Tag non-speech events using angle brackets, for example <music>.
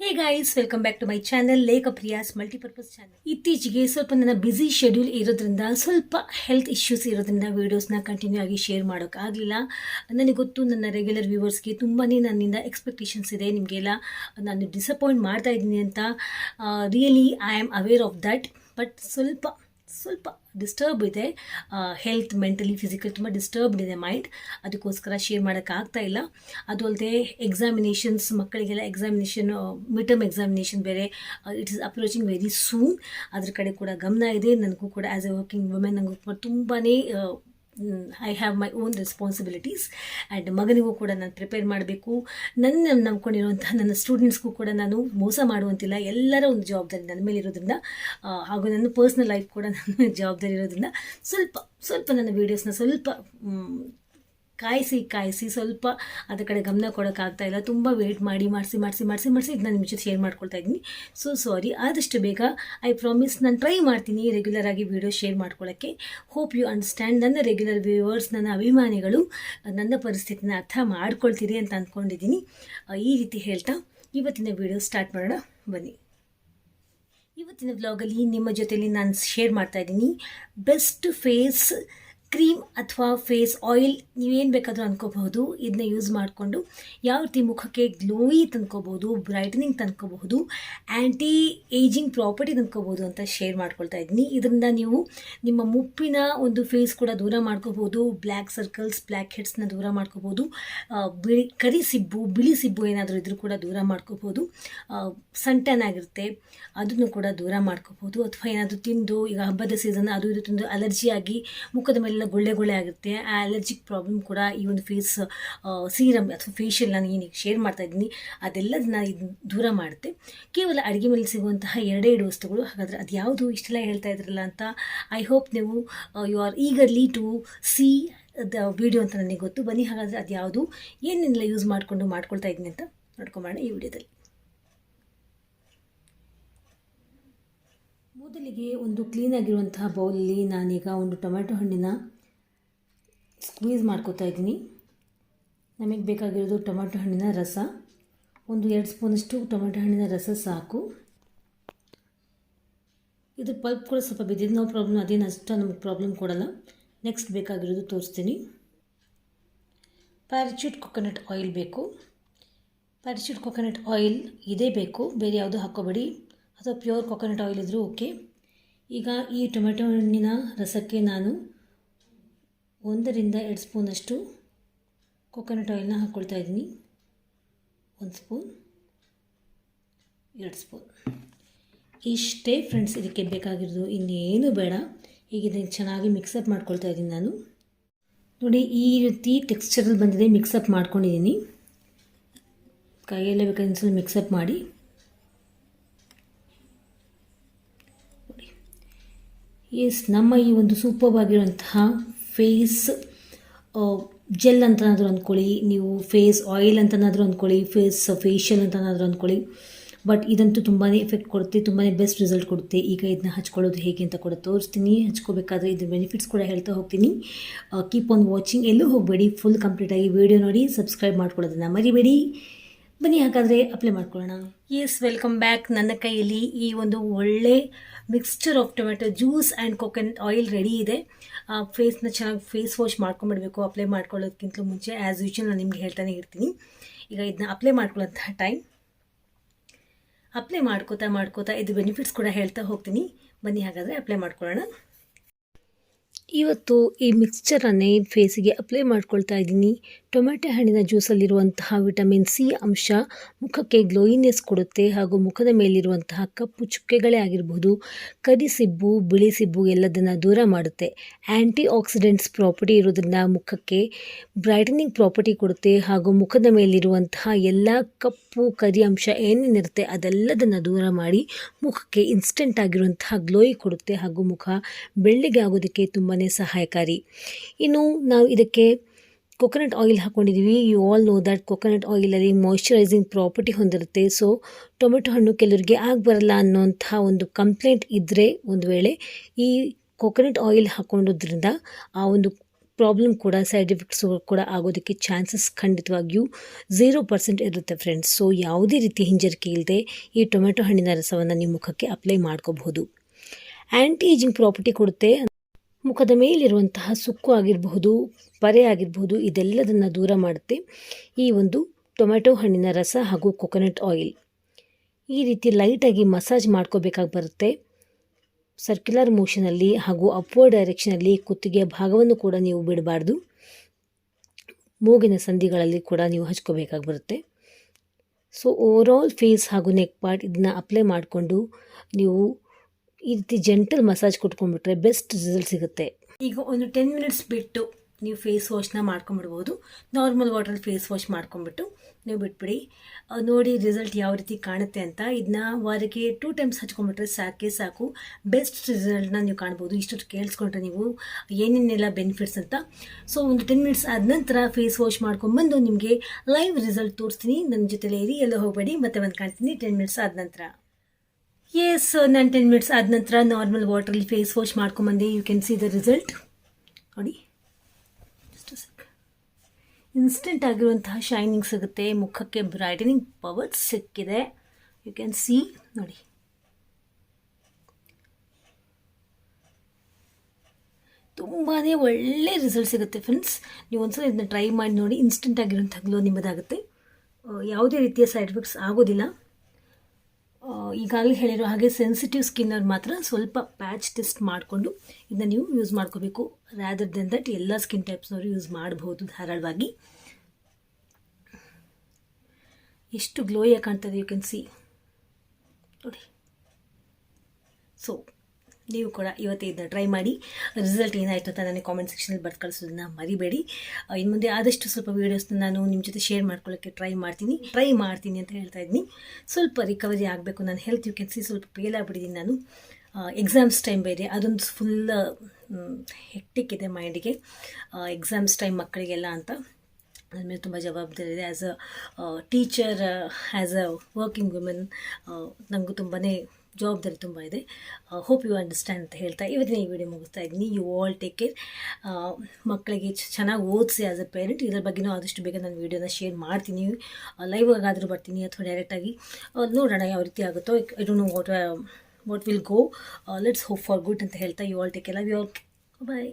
Hey guys welcome back to my channel lake Priya's multipurpose channel ಇತ್ತೀಚೆಗೆ ಸ್ವಲ್ಪ ನನ್ನ busy schedule ಇರೋದ್ರಿಂದ, ಸ್ವಲ್ಪ ಹೆಲ್ತ್ ಇಶ್ಯೂಸ್ ಇರೋದ್ರಿಂದ ವೀಡಿಯೋಸ್ನ ಕಂಟಿನ್ಯೂ ಆಗಿ ಶೇರ್ ಮಾಡೋಕ್ಕಾಗಲಿಲ್ಲ ನನಗೆ ಗೊತ್ತು ನನ್ನ ರೆಗ್ಯುಲರ್ ವ್ಯೂವರ್ಸ್ಗೆ ತುಂಬಾ ನನ್ನಿಂದ ಎಕ್ಸ್ಪೆಕ್ಟೇಷನ್ಸ್ ಇದೆ. ನಿಮಗೆಲ್ಲ ನಾನು ಡಿಸಪಾಯಿಂಟ್ ಮಾಡ್ತಾ ಇದ್ದೀನಿ ಅಂತ really I am aware of that but ಸ್ವಲ್ಪ ಸ್ವಲ್ಪ ಡಿಸ್ಟರ್ಬ್ ಇದೆ. ಹೆಲ್ತ್ ಮೆಂಟಲಿ ಫಿಸಿಕಲ್ ತುಂಬ ಡಿಸ್ಟರ್ಬ್ಡ್ ಇದೆ ಮೈಂಡ್ ಅದಕ್ಕೋಸ್ಕರ ಶೇರ್ ಮಾಡೋಕ್ಕಾಗ್ತಾ ಇಲ್ಲ. ಅದು ಅಲ್ಲದೆ ಎಕ್ಸಾಮಿನೇಷನ್ಸ್ ಮಕ್ಕಳಿಗೆಲ್ಲ ಎಕ್ಸಾಮಿನೇಷನ್ ಮಿಟರ್ಮ್ ಎಕ್ಸಾಮಿನೇಷನ್ ಬೇರೆ it is approaching very soon ಅದ್ರ ಕಡೆ ಕೂಡ ಗಮನ ಇದೆ. ನನಗೂ ಕೂಡ ಆ್ಯಸ್ ಎ ವರ್ಕಿಂಗ್ ವುಮೆನ್ ನನಗೂ ತುಂಬಾ I have my own responsibilities and ಮಗನಿಗೂ ಕೂಡ ನಾನು ಪ್ರಿಪೇರ್ ಮಾಡಬೇಕು. ನನ್ನ ನಂಬ್ಕೊಂಡಿರುವಂಥ <laughs> ನನ್ನ ಸ್ಟೂಡೆಂಟ್ಸ್ಗೂ ಕೂಡ ನಾನು ಮೋಸ ಮಾಡುವಂತಿಲ್ಲ. ಎಲ್ಲರ ಒಂದು ಜವಾಬ್ದಾರಿ ನನ್ನ ಮೇಲೆ ಇರೋದ್ರಿಂದ ಹಾಗೂ ನನ್ನ ಪರ್ಸ್ನಲ್ ಲೈಫ್ ಕೂಡ <laughs> ನನ್ನ ಜವಾಬ್ದಾರಿ ಇರೋದ್ರಿಂದ ಸ್ವಲ್ಪ ಸ್ವಲ್ಪ ನನ್ನ ವೀಡಿಯೋಸ್ನ ಸ್ವಲ್ಪ ಕಾಯಿಸಿ ಕಾಯಿಸಿ ಸ್ವಲ್ಪ ಅದರ ಕಡೆ ಗಮನ ಕೊಡೋಕ್ಕಾಗ್ತಾ ಇಲ್ಲ. ತುಂಬ ವೇಟ್ ಮಾಡಿ, ಮಾಡಿಸಿ ಮಾಡಿಸಿ ಮಾಡಿಸಿ ಮಾಡಿಸಿ ಇದು ನಾನು ನಿಮ್ಮ ಜೊತೆ ಶೇರ್ ಮಾಡ್ಕೊಳ್ತಾ ಇದ್ದೀನಿ. ಸೊ ಸಾರಿ ಆದಷ್ಟು ಬೇಗ ಐ ಪ್ರಾಮಿಸ್ ನಾನು ಟ್ರೈ ಮಾಡ್ತೀನಿ ರೆಗ್ಯುಲರ್ ಆಗಿ ವಿಡಿಯೋ ಶೇರ್ ಮಾಡ್ಕೊಳ್ಳೋಕ್ಕೆ ಹೋಪ್ ಯು ಅಂಡರ್ಸ್ಟ್ಯಾಂಡ್ ನನ್ನ ರೆಗ್ಯುಲರ್ ವ್ಯೂವರ್ಸ್ ನನ್ನ ಅಭಿಮಾನಿಗಳು, ನನ್ನ ಪರಿಸ್ಥಿತಿನ ಅರ್ಥ ಮಾಡ್ಕೊಳ್ತೀರಿ ಅಂತ ಅಂದ್ಕೊಂಡಿದ್ದೀನಿ ಈ ರೀತಿ ಹೇಳ್ತಾ ಇವತ್ತಿನ ವಿಡಿಯೋ ಸ್ಟಾರ್ಟ್ ಮಾಡೋಣ. ಬನ್ನಿ. ಇವತ್ತಿನ ವ್ಲಾಗಲ್ಲಿ ನಿಮ್ಮ ಜೊತೆಯಲ್ಲಿ ನಾನು ಶೇರ್ ಮಾಡ್ತಾ ಇದ್ದೀನಿ. ಬೆಸ್ಟ್ ಫೇಸ್ ಕ್ರೀಮ್ ಅಥವಾ ಫೇಸ್ ಆಯಿಲ್ ನೀವೇನು ಬೇಕಾದರೂ ಅಂದ್ಕೋಬಹುದು ಇದನ್ನ ಯೂಸ್ ಮಾಡಿಕೊಂಡು ಯಾವ ರೀತಿ ಮುಖಕ್ಕೆ ಗ್ಲೋಯಿ ತಂದ್ಕೋಬಹುದು, ಬ್ರೈಟನಿಂಗ್ ತಂದ್ಕೋಬಹುದು ಆ್ಯಂಟಿ ಏಜಿಂಗ್ ಪ್ರಾಪರ್ಟಿ ತಂದ್ಕೋಬಹುದು ಅಂತ ಶೇರ್ ಮಾಡ್ಕೊಳ್ತಾ ಇದ್ದೀನಿ. ಇದರಿಂದ ನೀವು ನಿಮ್ಮ ಮುಪ್ಪಿನ ಒಂದು ಫೇಸ್ ಕೂಡ ದೂರ ಮಾಡ್ಕೋಬಹುದು ಬ್ಲ್ಯಾಕ್ ಸರ್ಕಲ್ಸ್ ಬ್ಲ್ಯಾಕ್ ಹೆಡ್ಸ್ನ ದೂರ ಮಾಡ್ಕೋಬಹುದು ಬಿಳಿ, ಕರಿ ಸಿಬ್ಬು, ಬಿಳಿ ಸಿಬ್ಬು ಏನಾದರೂ ಇದ್ರೂ ಕೂಡ ದೂರ ಮಾಡ್ಕೋಬಹುದು. ಸಂಟನ್ ಆಗಿರುತ್ತೆ, ಅದನ್ನು ಕೂಡ ದೂರ ಮಾಡ್ಕೋಬಹುದು. ಅಥವಾ ಏನಾದರೂ ತಿಂದು, ಈಗ ಹಬ್ಬದ ಸೀಸನ್ ಅದು ಇದು ತಿಂದು ಅಲರ್ಜಿ ಆಗಿ ಮುಖದ ಮೇಲೆಲ್ಲ ಗುಳ್ಳೆ ಗುಳ್ಳೆ ಆಗುತ್ತೆ. ಆ ಅಲರ್ಜಿಕ್ ಪ್ರಾಬ್ಲಮ್ ಕೂಡ ಈ ಒಂದು ಫೇಸ್ ಸೀರಮ್ ಅಥವಾ ಫೇಶಿಯಲ್ ನಾನು ಏನೀಗ ಶೇರ್ ಮಾಡ್ತಾ ಇದ್ದೀನಿ, ಅದೆಲ್ಲದನ್ನ ಇದು ದೂರ ಮಾಡುತ್ತೆ. ಕೇವಲ ಅಡುಗೆ ಮೇಲೆ ಸಿಗುವಂತಹ ಎರಡೇ ಎರಡು ವಸ್ತುಗಳು ಹಾಗಾದರೆ ಅದು ಯಾವುದು ಇಷ್ಟೆಲ್ಲ ಹೇಳ್ತಾ ಇದ್ರಲ್ಲ ಅಂತ ಐ ಹೋಪ್ ನೀವು you are eagerly to see the video ಅಂತ ನನಗೆ ಗೊತ್ತು. ಬನ್ನಿ, ಹಾಗಾದರೆ ಅದು ಯಾವುದು ಏನೆಲ್ಲ ಯೂಸ್ ಮಾಡಿಕೊಂಡು ಮಾಡ್ಕೊಳ್ತಾ ಇದ್ದೀನಿ ಅಂತ ನೋಡ್ಕೊಂಬೋಣ ಈ ವಿಡಿಯೋದಲ್ಲಿ ಮೊದಲಿಗೆ ಒಂದು ಕ್ಲೀನಾಗಿರುವಂತಹ ಬೌಲಲ್ಲಿ ನಾನೀಗ ಒಂದು ಟೊಮೆಟೊ ಹಣ್ಣಿನ ಸ್ಕ್ವೀಸ್ ಮಾಡ್ಕೋತಾ ಇದ್ದೀನಿ. ನಮಗೆ ಬೇಕಾಗಿರೋದು ಟೊಮ್ಯಾಟೊ ಹಣ್ಣಿನ ರಸ. ಒಂದು ಎರಡು ಸ್ಪೂನಷ್ಟು ಟೊಮೆಟೊ ಹಣ್ಣಿನ ರಸ ಸಾಕು. ಇದು ಪಲ್ಪ್ ಕೂಡ ಸ್ವಲ್ಪ ಬಿದ್ದಿದ್ದು ನೋ ಪ್ರಾಬ್ಲಮ್ ಅದೇನು ಅಷ್ಟು ನಮಗೆ ಪ್ರಾಬ್ಲಮ್ ಕೊಡಲ್ಲ. ನೆಕ್ಸ್ಟ್ ಬೇಕಾಗಿರೋದು ತೋರಿಸ್ತೀನಿ. ಪ್ಯಾರಾಚೂಟ್ ಕೊಕೊನಟ್ ಆಯಿಲ್ ಬೇಕು. ಪ್ಯಾರಾಚೂಟ್ ಕೊಕೊನಟ್ ಆಯಿಲ್ ಇದೇ ಬೇಕು. ಬೇರೆ ಯಾವುದು ಹಾಕೋಬೇಡಿ ಅಥವಾ ಪ್ಯೂರ್ ಕೊಕೊನಟ್ ಆಯಿಲ್ ಇದ್ದರೂ ಓಕೆ. ಈಗ ಈ ಟೊಮೆಟೊ ಹಣ್ಣಿನ ರಸಕ್ಕೆ ನಾನು ಒಂದರಿಂದ ಎರಡು ಸ್ಪೂನಷ್ಟು ಕೊಕೊನಟ್ ಆಯಿಲ್ನ ಹಾಕ್ಕೊಳ್ತಾ ಇದ್ದೀನಿ. ಒಂದು ಸ್ಪೂನ್, ಎರಡು ಸ್ಪೂನ್. ಇಷ್ಟೇ ಫ್ರೆಂಡ್ಸ್, ಇದಕ್ಕೆ ಬೇಕಾಗಿರೋದು ಇನ್ನೇನು ಬೇಡ. ಈಗ ಇದನ್ನು ಚೆನ್ನಾಗಿ ಮಿಕ್ಸಪ್ ಮಾಡ್ಕೊಳ್ತಾ ಇದ್ದೀನಿ ನಾನು. ನೋಡಿ, ಈ ರೀತಿ ಟೆಕ್ಸ್ಚರಲ್ಲಿ ಬಂದಿದೆ ಮಿಕ್ಸಪ್ ಮಾಡ್ಕೊಂಡಿದ್ದೀನಿ. ಕೈಯಲ್ಲೇ ಸ್ವಲ್ಪ ಮಿಕ್ಸಪ್ ಮಾಡಿ. ಎಸ್ ನಮ್ಮ ಈ ಒಂದು ಸೂಪರ್ ಆಗಿರುವಂತಹ ಫೇಸ್ ಜೆಲ್ ಅಂತನಾದರೂ ಅಂದ್ಕೊಳ್ಳಿ ನೀವು ಫೇಸ್ ಆಯಿಲ್ ಅಂತನಾದರೂ ಅಂದ್ಕೊಳ್ಳಿ ಫೇಸ್ ಫೇಶಿಯಲ್ ಅಂತನಾದರೂ ಅಂದ್ಕೊಳ್ಳಿ ಬಟ್ ಇದಂತೂ ತುಂಬಾ ಎಫೆಕ್ಟ್ ಕೊಡುತ್ತೆ ತುಂಬಾ ಬೆಸ್ಟ್ ರಿಸಲ್ಟ್ ಕೊಡುತ್ತೆ. ಈಗ ಇದನ್ನ ಹಚ್ಕೊಳ್ಳೋದು ಹೇಗೆ ಅಂತ ಕೂಡ ತೋರಿಸ್ತೀನಿ. ಹಚ್ಕೋಬೇಕಾದ್ರೆ ಇದ್ರ ಬೆನಿಫಿಟ್ಸ್ ಕೂಡ ಹೇಳ್ತಾ ಹೋಗ್ತೀನಿ. ಕೀಪ್ ಆನ್ ವಾಚಿಂಗ್ ಎಲ್ಲೂ ಹೋಗಬೇಡಿ ಫುಲ್ ಕಂಪ್ಲೀಟಾಗಿ ವಿಡಿಯೋ ನೋಡಿ ಸಬ್ಸ್ಕ್ರೈಬ್ ಮಾಡ್ಕೊಳ್ಳೋದನ್ನ ಮರಿಬೇಡಿ. ಬನ್ನಿ, ಹಾಗಾದರೆ ಅಪ್ಲೈ ಮಾಡ್ಕೊಳ್ಳೋಣ. ಎಸ್ ವೆಲ್ಕಮ್ ಬ್ಯಾಕ್ ನನ್ನ ಕೈಯಲ್ಲಿ ಈ ಒಂದು ಒಳ್ಳೆ mixture of tomato juice and coconut oil ready ಇದೆ. ಫೇಸ್ನ ಚೆನ್ನಾಗಿ ಫೇಸ್ ವಾಶ್ ಮಾಡ್ಕೊಂಬಿಡಬೇಕು ಅಪ್ಲೈ ಮಾಡ್ಕೊಳ್ಳೋದಕ್ಕಿಂತ ಮುಂಚೆ ಆ್ಯಸ್ ಯೂಶ್ವಲ್ ನಾನು ನಿಮಗೆ ಹೇಳ್ತಾನೆ ಇರ್ತೀನಿ. ಈಗ ಇದನ್ನ ಅಪ್ಲೈ ಮಾಡ್ಕೊಳ್ಳೋಂಥ ಟೈಮ್ ಅಪ್ಲೈ ಮಾಡ್ಕೋತಾ ಮಾಡ್ಕೋತಾ ಇದು ಬೆನಿಫಿಟ್ಸ್ ಕೂಡ ಹೇಳ್ತಾ ಹೋಗ್ತೀನಿ. ಬನ್ನಿ, ಹಾಗಾದರೆ ಅಪ್ಲೈ ಮಾಡ್ಕೊಳ್ಳೋಣ. ಇವತ್ತು ಈ ಮಿಕ್ಸ್ಚರನ್ನೇ ಫೇಸಿಗೆ ಅಪ್ಲೈ ಮಾಡ್ಕೊಳ್ತಾ ಇದ್ದೀನಿ. ಟೊಮೆಟೊ ಹಣ್ಣಿನ ಜ್ಯೂಸಲ್ಲಿರುವಂತಹ ವಿಟಮಿನ್ ಸಿ ಅಂಶ ಮುಖಕ್ಕೆ ಗ್ಲೋಯಿನೆಸ್ ಕೊಡುತ್ತೆ ಹಾಗೂ ಮುಖದ ಮೇಲಿರುವಂತಹ ಕಪ್ಪು ಚುಕ್ಕೆಗಳೇ ಆಗಿರಬಹುದು ಕರಿ ಸಿಬ್ಬು ಬಿಳಿ ಸಿಬ್ಬು ಎಲ್ಲದನ್ನು ದೂರ ಮಾಡುತ್ತೆ. ಆ್ಯಂಟಿ ಆಕ್ಸಿಡೆಂಟ್ಸ್ ಪ್ರಾಪರ್ಟಿ ಇರೋದನ್ನ ಮುಖಕ್ಕೆ ಬ್ರೈಟನಿಂಗ್ ಪ್ರಾಪರ್ಟಿ ಕೊಡುತ್ತೆ ಹಾಗೂ ಮುಖದ ಮೇಲಿರುವಂತಹ ಎಲ್ಲ ಕಪ್ಪು, ಕರಿ ಅಂಶ ಏನೇನಿರುತ್ತೆ ಅದೆಲ್ಲದನ್ನು ದೂರ ಮಾಡಿ ಮುಖಕ್ಕೆ ಇನ್ಸ್ಟೆಂಟ್ ಆಗಿರುವಂತಹ ಗ್ಲೋಯಿ ಕೊಡುತ್ತೆ ಹಾಗೂ ಮುಖ ಬೆಳ್ಳಿಗೆ ಆಗೋದಕ್ಕೆ ತುಂಬಾ ಸಹಾಯಕಾರಿ. ಇನ್ನು ನಾವು ಇದಕ್ಕೆ coconut oil ಹಾಕ್ಕೊಂಡಿದ್ದೀವಿ you all know that coconut ಆಯಿಲಲ್ಲಿ moisturising property ಹೊಂದಿರುತ್ತೆ. ಸೊ ಟೊಮೆಟೊ ಹಣ್ಣು ಕೆಲವರಿಗೆ ಆಗಬರಲ್ಲ ಅನ್ನೋಂಥ ಒಂದು ಕಂಪ್ಲೇಂಟ್ ಇದ್ದರೆ ಒಂದು ವೇಳೆ ಈ ಕೊಕೊನಟ್ ಆಯಿಲ್ ಹಾಕ್ಕೊಂಡೋದ್ರಿಂದ ಆ ಒಂದು ಪ್ರಾಬ್ಲಮ್ ಕೂಡ ಸೈಡ್ ಎಫೆಕ್ಟ್ಸ್ ಕೂಡ ಆಗೋದಕ್ಕೆ ಚಾನ್ಸಸ್ ಖಂಡಿತವಾಗಿಯೂ ಝೀರೋ ಪರ್ಸೆಂಟ್ ಇರುತ್ತೆ ಫ್ರೆಂಡ್ಸ್ ಸೊ ಯಾವುದೇ ರೀತಿ ಹಿಂಜರಿಕೆ ಇಲ್ಲದೆ ಈ ಟೊಮೆಟೊ ಹಣ್ಣಿನ ರಸವನ್ನು ನಿಮ್ಮ ಮುಖಕ್ಕೆ ಅಪ್ಲೈ ಮಾಡ್ಕೋಬಹುದು. ಆ್ಯಂಟಿ ಏಜಿಂಗ್ ಪ್ರಾಪರ್ಟಿ ಕೊಡುತ್ತೆ ಮುಖದ ಮೇಲಿರುವಂತಹ ಸುಕ್ಕು ಆಗಿರಬಹುದು, ಪರೆ ಆಗಿರಬಹುದು, ಇದೆಲ್ಲದನ್ನು ದೂರ ಮಾಡುತ್ತೆ ಈ ಒಂದು ಟೊಮೆಟೊ ಹಣ್ಣಿನ ರಸ ಹಾಗೂ ಕೊಕೊನಟ್ ಆಯಿಲ್. ಈ ರೀತಿ ಲೈಟಾಗಿ ಮಸಾಜ್ ಮಾಡ್ಕೋಬೇಕಾಗಿ ಬರುತ್ತೆ. ಸರ್ಕ್ಯುಲರ್ ಮೋಷನಲ್ಲಿ ಹಾಗೂ ಅಪ್ವರ್ಡ್ ಡೈರೆಕ್ಷನಲ್ಲಿ ಕುತ್ತಿಗೆಯ ಭಾಗವನ್ನು ಕೂಡ ನೀವು ಬಿಡಬಾರ್ದು. ಮೂಗಿನ ಸಂಧಿಗಳಲ್ಲಿ ಕೂಡ ನೀವು ಹಚ್ಕೋಬೇಕಾಗಿ ಬರುತ್ತೆ. ಸೊ ಓವರಾಲ್ ಫೇಸ್ ಹಾಗೂ ನೆಕ್ ಪಾರ್ಟ್ ಇದನ್ನ ಅಪ್ಲೈ ಮಾಡಿಕೊಂಡು ನೀವು ಈ ರೀತಿ ಜೆಂಟಲ್ ಮಸಾಜ್ ಕೊಟ್ಕೊಂಡ್ಬಿಟ್ರೆ ಬೆಸ್ಟ್ ರಿಸಲ್ಟ್ ಸಿಗುತ್ತೆ. ಈಗ ಒಂದು ಟೆನ್ ಮಿನಿಟ್ಸ್ ಬಿಟ್ಟು ನೀವು ಫೇಸ್ ವಾಶ್ನ ಮಾಡ್ಕೊಂಬಿಡ್ಬೋದು ನಾರ್ಮಲ್ ವಾಟ್ರಲ್ಲಿ ಫೇಸ್ ವಾಶ್ ಮಾಡ್ಕೊಂಬಿಟ್ಟು ನೀವು ಬಿಟ್ಬಿಡಿ. ನೋಡಿ ರಿಸಲ್ಟ್ ಯಾವ ರೀತಿ ಕಾಣುತ್ತೆ ಅಂತ. ಇದನ್ನ ವಾರಕ್ಕೆ ಟೂ ಟೈಮ್ಸ್ ಹಚ್ಕೊಂಬಿಟ್ರೆ ಸಾಕೆ ಸಾಕು. ಬೆಸ್ಟ್ ರಿಸಲ್ಟ್ನ ನೀವು ಕಾಣ್ಬೋದು. ಇಷ್ಟೊತ್ತು ಕೇಳಿಸ್ಕೊಂಡ್ರೆ ನೀವು ಏನೇನೆಲ್ಲ ಬೆನಿಫಿಟ್ಸ್ ಅಂತ. ಸೊ ಒಂದು ಟೆನ್ ಮಿನಿಟ್ಸ್ ಆದ ನಂತರ ಫೇಸ್ ವಾಶ್ ಮಾಡ್ಕೊಂಬಂದು ನಿಮಗೆ ಲೈವ್ ರಿಸಲ್ಟ್ ತೋರಿಸ್ತೀನಿ. ನನ್ನ ಜೊತೆಲೇ ಇರಿ, ಎಲ್ಲ ಹೋಗಬೇಡಿ. ಮತ್ತೆ ಒಂದು ಕಾಣ್ತೀನಿ. ಟೆನ್ ಮಿನಿಟ್ಸ್ ಆದ ನಂತರ. ಎಸ್ ನಾನು ಟೆನ್ ಮಿನಿಟ್ಸ್ ಆದ ನಂತರ ನಾರ್ಮಲ್ ವಾಟ್ರಲ್ಲಿ face wash ಮಾಡ್ಕೊಂಬಂದೆ you can see the result ನೋಡಿ ಇನ್ಸ್ಟೆಂಟ್ ಆಗಿರುವಂತಹ ಶೈನಿಂಗ್ ಸಿಗುತ್ತೆ, ಮುಖಕ್ಕೆ ಬ್ರೈಟನಿಂಗ್ ಪವರ್ ಸಿಕ್ಕಿದೆ. ಯು ಕ್ಯಾನ್ ಸಿ ನೋಡಿ. ತುಂಬಾ ಒಳ್ಳೆ ರಿಸಲ್ಟ್ ಸಿಗುತ್ತೆ ಫ್ರೆಂಡ್ಸ್ ನೀವು ಒಂದ್ಸಲ ಇದನ್ನ ಟ್ರೈ ಮಾಡಿ ನೋಡಿ ಇನ್ಸ್ಟೆಂಟ್ ಆಗಿರುವಂಥ ಗ್ಲೋ ನಿಮ್ಮದಾಗುತ್ತೆ. ಯಾವುದೇ ರೀತಿಯ ಸೈಡ್ ಎಫೆಕ್ಟ್ಸ್ ಆಗೋದಿಲ್ಲ. ಈಗಾಗಲೇ ಹೇಳಿರೋ ಹಾಗೆ ಸೆನ್ಸಿಟಿವ್ ಸ್ಕಿನ್ನರ್ ಮಾತ್ರ ಸ್ವಲ್ಪ ಪ್ಯಾಚ್ ಟೆಸ್ಟ್ ಮಾಡಿಕೊಂಡು ಇದನ್ನ ನೀವು ಯೂಸ್ ಮಾಡ್ಕೋಬೇಕು. ರ್ಯಾದರ್ ದೆನ್ ದಟ್ ಎಲ್ಲ ಸ್ಕಿನ್ ಟೈಪ್ಸ್ನವರು ಯೂಸ್ ಮಾಡಬಹುದು ಧಾರಾಳವಾಗಿ. ಎಷ್ಟು ಗ್ಲೋಯಾಗಿ ಕಾಣ್ತದೆ ಯು ಕ್ಯಾನ್ ಸಿ ನೋಡಿ. ಸೊ ನೀವು ಕೂಡ ಇವತ್ತೇ ಇದನ್ನ ಟ್ರೈ ಮಾಡಿ ರಿಸಲ್ಟ್ ಏನಾಯಿತು ಅಂತ ನನಗೆ ಕಾಮೆಂಟ್ ಸೆಕ್ಷನಲ್ಲಿ ಬರ್ದು ಕಳಿಸೋದನ್ನ ಮರಿಬೇಡಿ. ಇನ್ನು ಮುಂದೆ ಆದಷ್ಟು ಸ್ವಲ್ಪ ವೀಡಿಯೋಸ್ನ ನಾನು ನಿಮ್ಮ ಜೊತೆ ಶೇರ್ ಮಾಡ್ಕೊಳ್ಳೋಕ್ಕೆ ಟ್ರೈ ಮಾಡ್ತೀನಿ. ಟ್ರೈ ಮಾಡ್ತೀನಿ ಅಂತ ಹೇಳ್ತಾ ಇದ್ದೀನಿ ಸ್ವಲ್ಪ ರಿಕವರಿ ಆಗಬೇಕು, ನಾನು ಹೆಲ್ತ್ ಯು ಕ್ಯಾನ್ ಸಿ ಸ್ವಲ್ಪ ಫೇಲ್ ಆಗ್ಬಿಟ್ಟಿದ್ದೀನಿ ನಾನು. ಎಕ್ಸಾಮ್ಸ್ ಟೈಮ್ ಬೇರೆ, ಅದೊಂದು ಫುಲ್ ಹೆಕ್ಟಿಕ್ ಇದೆ ಮೈಂಡಿಗೆ ಎಕ್ಸಾಮ್ಸ್ ಟೈಮ್ ಮಕ್ಕಳಿಗೆಲ್ಲ ಅಂತ. ನನ್ನ ಮೇಲೆ ತುಂಬ ಜವಾಬ್ದಾರಿ ಇದೆ. As a teacher as a working women ನನಗೂ ತುಂಬಾ ಜವಾಬ್ದಾರಿ ತುಂಬ ಇದೆ. ಹೋಪ್ ಯು ಅಂಡರ್ಸ್ಟ್ಯಾಂಡ್ ಅಂತ ಹೇಳ್ತಾ ಇವತ್ತಿನ ಈ ವಿಡಿಯೋ ಮುಗಿಸ್ತಾ ಇದ್ದೀನಿ. ಯು ಆಲ್ ಟೇಕ್ ಕೇರ್ ಮಕ್ಕಳಿಗೆ ಚೆನ್ನಾಗಿ ಓದಿಸಿ ಆ್ಯಸ್ ಅ ಪೇರೆಂಟ್ ಇದ್ರ ಬಗ್ಗೆನೂ ಆದಷ್ಟು ಬೇಗ ನಾನು ವೀಡಿಯೋನ ಶೇರ್ ಮಾಡ್ತೀನಿ. ಲೈವ್ ಆಗಾದರೂ ಬರ್ತೀನಿ ಅಥವಾ ಡೈರೆಕ್ಟಾಗಿ ನೋಡೋಣ ಯಾವ ರೀತಿ ಆಗುತ್ತೋ. I don't know what what will go let's hope for good ಅಂತ ಹೇಳ್ತಾ you all take care love you all bye